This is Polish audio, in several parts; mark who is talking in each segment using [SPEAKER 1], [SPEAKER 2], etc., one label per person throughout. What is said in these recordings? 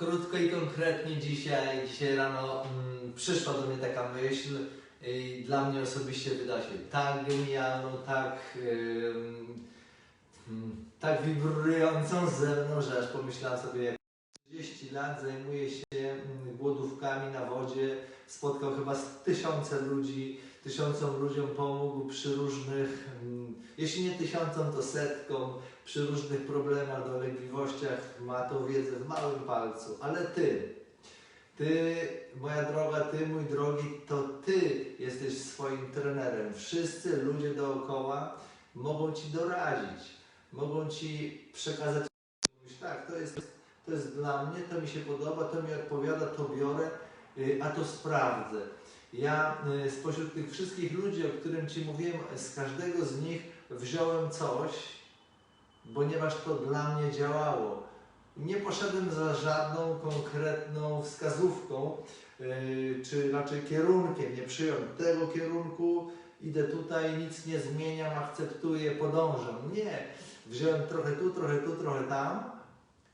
[SPEAKER 1] Krótko i konkretnie dzisiaj, dzisiaj rano mm, przyszła do mnie taka myśl i dla mnie osobiście wyda się tak genialną, tak, mm, tak wibrującą ze mną, że aż pomyślałem sobie, 30 lat zajmuje się mm, głodówkami na wodzie, spotkał chyba tysiące ludzi, tysiącom ludziom pomógł przy różnych, mm, jeśli nie tysiącom, to setkom, przy różnych problemach, dolegliwościach, ma tą wiedzę w małym palcu. Ale Ty, Ty, moja droga, Ty, mój drogi, to Ty jesteś swoim trenerem. Wszyscy ludzie dookoła mogą Ci doradzić, mogą Ci przekazać, tak, to jest, to jest dla mnie, to mi się podoba, to mi odpowiada, to biorę, y, a to sprawdzę. Ja y, spośród tych wszystkich ludzi, o którym Ci mówiłem, z każdego z nich wziąłem coś, ponieważ to dla mnie działało. Nie poszedłem za żadną konkretną wskazówką, yy, czy raczej kierunkiem. Nie przyjąłem tego kierunku, idę tutaj, nic nie zmieniam, akceptuję, podążam. Nie. Wziąłem trochę tu, trochę tu, trochę tam,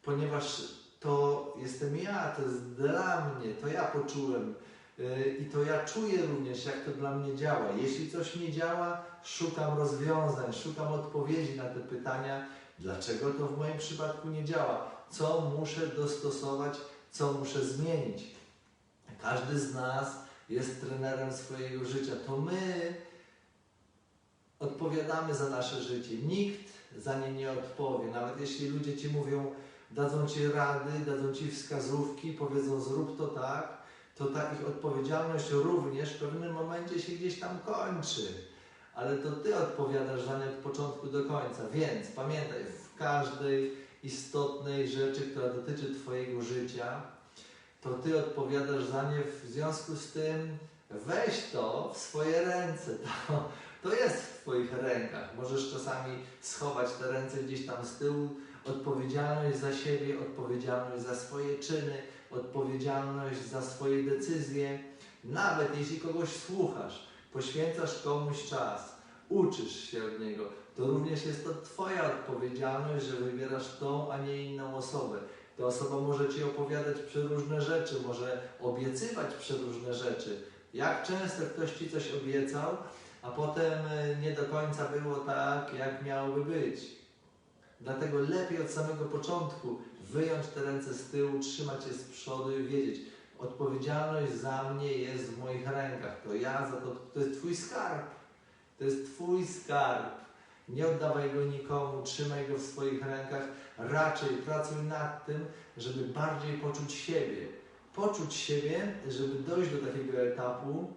[SPEAKER 1] ponieważ to jestem ja, to jest dla mnie, to ja poczułem. Yy, I to ja czuję również, jak to dla mnie działa. Jeśli coś nie działa, szukam rozwiązań, szukam odpowiedzi na te pytania, dlaczego to w moim przypadku nie działa, co muszę dostosować, co muszę zmienić. Każdy z nas jest trenerem swojego życia. To my odpowiadamy za nasze życie. Nikt za nie nie odpowie. Nawet jeśli ludzie ci mówią, dadzą ci rady, dadzą ci wskazówki, powiedzą zrób to tak, to ta ich odpowiedzialność również w pewnym momencie się gdzieś tam kończy. Ale to Ty odpowiadasz za nie od początku do końca. Więc pamiętaj, w każdej istotnej rzeczy, która dotyczy Twojego życia, to Ty odpowiadasz za nie. W związku z tym weź to w swoje ręce. To, to jest w Twoich rękach. Możesz czasami schować te ręce gdzieś tam z tyłu. Odpowiedzialność za siebie, odpowiedzialność za swoje czyny, odpowiedzialność za swoje decyzje. Nawet jeśli kogoś słuchasz, poświęcasz komuś czas, uczysz się od niego, to również jest to Twoja odpowiedzialność, że wybierasz tą, a nie inną osobę. Ta osoba może Ci opowiadać przeróżne rzeczy, może obiecywać przeróżne rzeczy. Jak często ktoś Ci coś obiecał, a potem e, nie do końca było tak, jak miałoby być. Dlatego lepiej od samego początku wyjąć te ręce z tyłu, trzymać je z przodu i wiedzieć, odpowiedzialność za mnie jest w moich rękach. To ja za to, to jest Twój skarb. To jest Twój skarb. Nie oddawaj go nikomu, trzymaj go w swoich rękach. Raczej pracuj nad tym, żeby bardziej poczuć siebie. Poczuć siebie, żeby dojść do takiego etapu,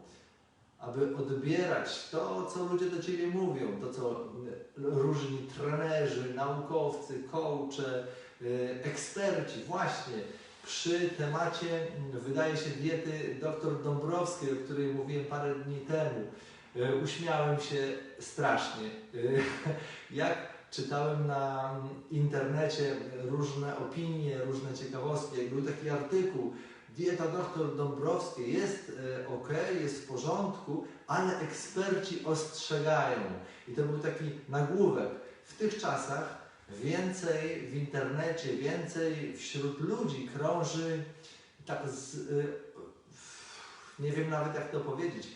[SPEAKER 1] aby odbierać to, co ludzie do Ciebie mówią, to, co różni trenerzy, naukowcy, coache, y, eksperci, właśnie przy temacie, wydaje się, diety dr Dąbrowskiej, o której mówiłem parę dni temu. E, uśmiałem się strasznie. E, jak czytałem na internecie różne opinie, różne ciekawostki, jak był taki artykuł, dieta dr Dąbrowskiej jest e, ok, jest w porządku, ale eksperci ostrzegają. I to był taki nagłówek. W tych czasach więcej w internecie, więcej wśród ludzi krąży tak z, nie wiem nawet jak to powiedzieć,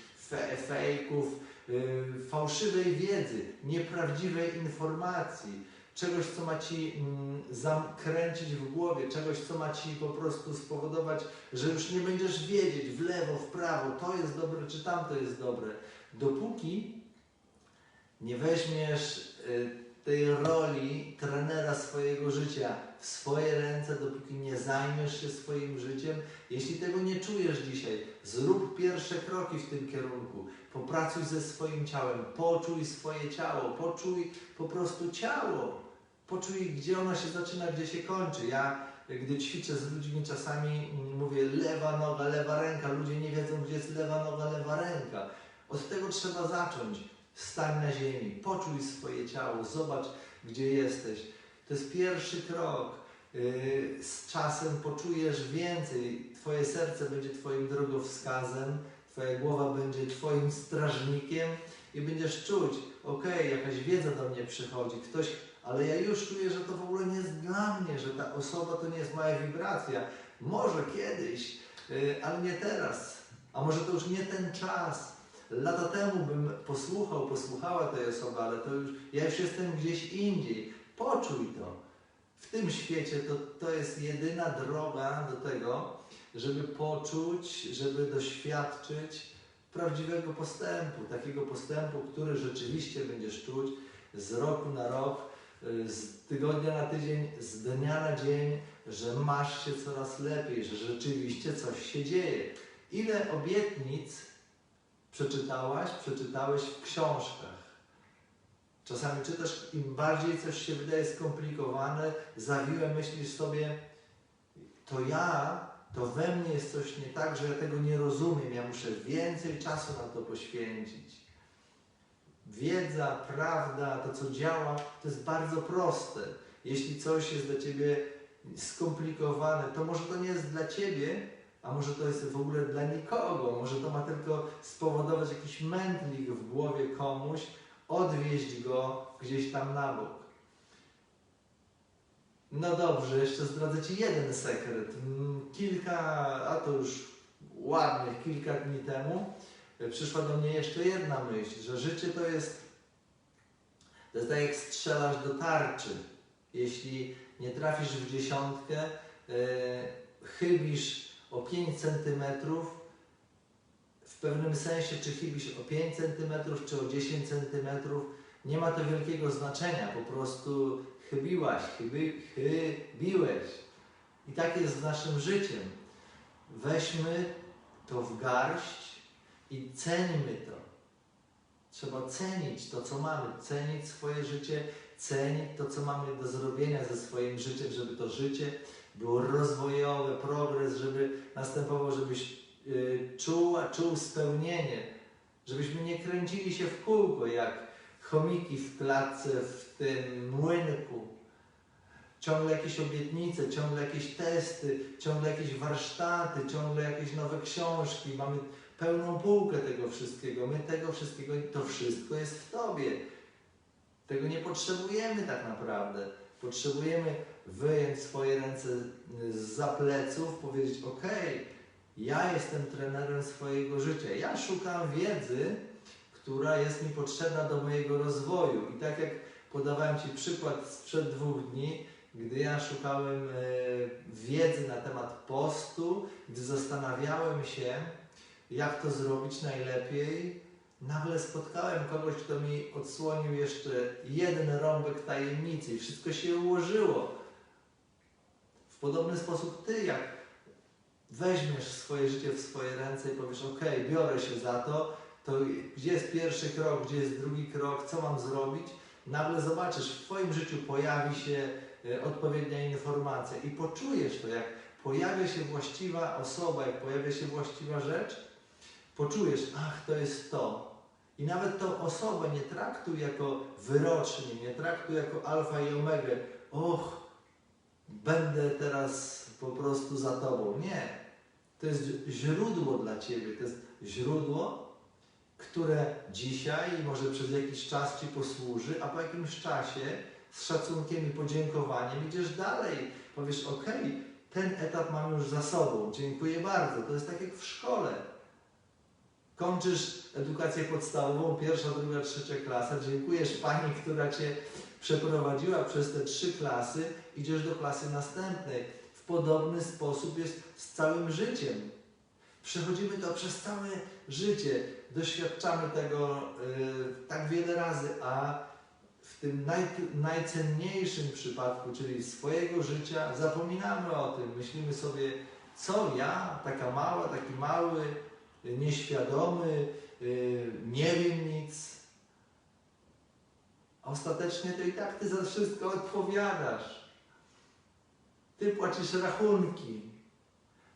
[SPEAKER 1] fejków, y, fałszywej wiedzy, nieprawdziwej informacji, czegoś, co ma ci mm, zakręcić w głowie, czegoś, co ma ci po prostu spowodować, że już nie będziesz wiedzieć w lewo, w prawo, to jest dobre, czy tamto jest dobre. Dopóki nie weźmiesz y, tej roli trenera swojego życia w swoje ręce, dopóki nie zajmiesz się swoim życiem. Jeśli tego nie czujesz dzisiaj, zrób pierwsze kroki w tym kierunku. Popracuj ze swoim ciałem, poczuj swoje ciało, poczuj po prostu ciało. Poczuj, gdzie ono się zaczyna, gdzie się kończy. Ja, gdy ćwiczę z ludźmi, czasami mówię lewa noga, lewa ręka. Ludzie nie wiedzą, gdzie jest lewa noga, lewa ręka. Od tego trzeba zacząć Stań na ziemi, poczuj swoje ciało, zobacz, gdzie jesteś. To jest pierwszy krok. Yy, z czasem poczujesz więcej. Twoje serce będzie Twoim drogowskazem, Twoja głowa będzie Twoim strażnikiem i będziesz czuć, ok, jakaś wiedza do mnie przychodzi, ktoś, ale ja już czuję, że to w ogóle nie jest dla mnie, że ta osoba to nie jest moja wibracja. Może kiedyś, y, ale nie teraz. A może to już nie ten czas. Lata temu bym posłuchał, posłuchała tej osoby, ale to już, ja już jestem gdzieś indziej. Poczuj to. W tym świecie to, to jest jedyna droga do tego, żeby poczuć, żeby doświadczyć prawdziwego postępu, takiego postępu, który rzeczywiście będziesz czuć z roku na rok, y, z tygodnia na tydzień, z dnia na dzień, że masz się coraz lepiej, że rzeczywiście coś się dzieje. Ile obietnic przeczytałaś, przeczytałeś w książkach? Czasami czytasz, im bardziej coś się wydaje skomplikowane, zawiłe, myślisz sobie, to ja, to we mnie jest coś nie tak, że ja tego nie rozumiem, ja muszę więcej czasu na to poświęcić. Wiedza, prawda, to co działa, to jest bardzo proste. Jeśli coś jest dla Ciebie skomplikowane, to może to nie jest dla Ciebie, a może to jest w ogóle dla nikogo, może to ma tylko spowodować jakiś mętlik w głowie komuś, odwieźć go gdzieś tam na bok. No dobrze, jeszcze zdradzę Ci jeden sekret. Mm, Kilka, a to już ładnych kilka dni temu, e, przyszła do mnie jeszcze jedna myśl, że życie to jest, to jest tak jak strzelasz do tarczy. Jeśli nie trafisz w dziesiątkę, e, chybisz o 5 centymetrów, w pewnym sensie, czy chybisz o 5 centymetrów, czy o 10 centymetrów, nie ma to wielkiego znaczenia, po prostu chybiłaś, chybi, chybiłeś. I tak jest z naszym życiem. Weźmy to w garść i ceńmy to. Trzeba cenić to, co mamy, cenić swoje życie, cenić to, co mamy do zrobienia ze swoim życiem, żeby to życie było rozwojowe, progres, żeby następował, żebyś yy, czuł, czuł spełnienie, żebyśmy nie kręcili się w kółko jak chomiki w klatce, w tym młynku. Ciągle jakieś obietnice, ciągle jakieś testy, ciągle jakieś warsztaty, ciągle jakieś nowe książki. Mamy pełną półkę tego wszystkiego. My tego wszystkiego, to wszystko jest w Tobie. Tego nie potrzebujemy tak naprawdę. Potrzebujemy wyjąć swoje ręce za pleców, powiedzieć: OK, ja jestem trenerem swojego życia. Ja szukam wiedzy, która jest mi potrzebna do mojego rozwoju. I tak jak podawałem Ci przykład sprzed dwóch dni, gdy ja szukałem e, wiedzy na temat postu, gdy zastanawiałem się, jak to zrobić najlepiej, nagle spotkałem kogoś, kto mi odsłonił jeszcze jeden rąbek tajemnicy i wszystko się ułożyło. W podobny sposób Ty, jak weźmiesz swoje życie w swoje ręce i powiesz, ok, biorę się za to, to gdzie jest pierwszy krok, gdzie jest drugi krok, co mam zrobić, nagle zobaczysz, w Twoim życiu pojawi się e, odpowiednia informacja i poczujesz to, jak pojawia się właściwa osoba, jak pojawia się właściwa rzecz, poczujesz, ach, to jest to. I nawet tą osobę nie traktuj jako wyrocznie, nie traktuj jako alfa i omegę. Och, będę teraz po prostu za Tobą. Nie. To jest źródło dla Ciebie. To jest źródło, które dzisiaj może przez jakiś czas Ci posłuży, a po jakimś czasie z szacunkiem i podziękowaniem idziesz dalej. Powiesz, ok, ten etap mam już za sobą, dziękuję bardzo. To jest tak jak w szkole. Kończysz edukację podstawową, pierwsza, druga, trzecia klasa, dziękujesz Pani, która Cię przeprowadziła przez te trzy klasy, idziesz do klasy następnej. W podobny sposób jest z całym życiem. Przechodzimy to przez całe życie, doświadczamy tego y, tak wiele razy, a w tym naj, najcenniejszym przypadku, czyli swojego życia, zapominamy o tym. Myślimy sobie, co ja, taka mała, taki mały, nieświadomy, y, nie wiem nic. A ostatecznie to i tak Ty za wszystko odpowiadasz. Ty płacisz rachunki.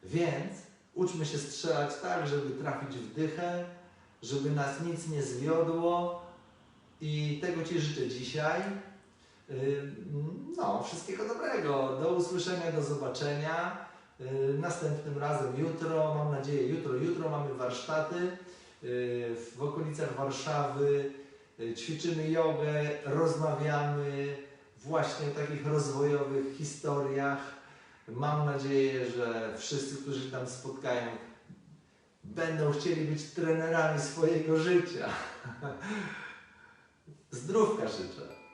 [SPEAKER 1] Więc uczmy się strzelać tak, żeby trafić w dychę, żeby nas nic nie zwiodło. I tego Ci życzę dzisiaj. Y, no, wszystkiego dobrego. Do usłyszenia, do zobaczenia. Y, następnym razem jutro, mam nadzieję jutro, jutro mamy warsztaty y, w okolicach Warszawy, ćwiczymy jogę, rozmawiamy właśnie o takich rozwojowych historiach, Mam nadzieję, że wszyscy, którzy tam spotkają, będą chcieli być trenerami swojego życia. Zdrówka życzę.